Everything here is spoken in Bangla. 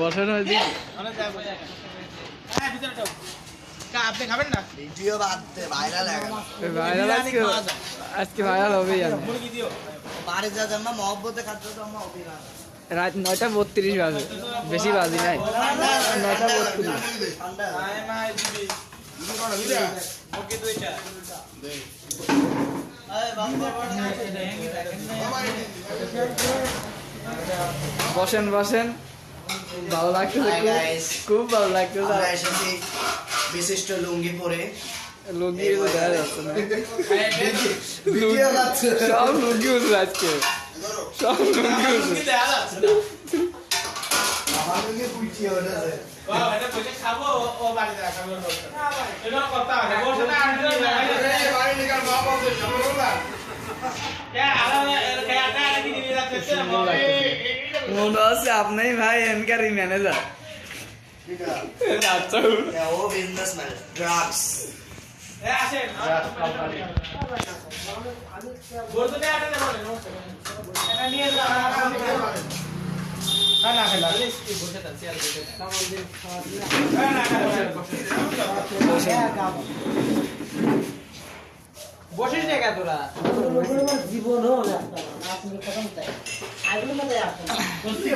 বসেন হয়েছে। অনেক যাব হ্যাঁ ভিতরে ঢোক। কা আপনি খাবেন না? ভিডিও বাদ ভাইরাল ভাইরাল আজকে আজকে ভাইরাল হবেই জানি মুরগি দিও। বাড়ি যা জানা মহব্বতে খাদ্য তো আমরা অভিমান রাত নয়টা বত্রিশ বাজে। বেশি বাজি নাই। নয়টা বত্রিশ। দুইটা। বসেন বসেন। ভালো লাগতেছে খুব ভালো লাগতেছে। আমরা এসেছি বিশিষ্ট লুঙ্গি পরে। লুঙ্গি দেখা যাচ্ছে না। সব লুঙ্গি উঠবে আজকে সব লুঙ্গি উঠবে খাব ও বাড়িতে খাব এটা কথা বসে না মনে হচ্ছে আপনি ভাই এনকারি ম্যানেজার আচ্ছা ও বিজনেসম্যান ড্রাগস বসিস না কে তোরা জীবনও লাগতো आइटम बताया आपको। उसकी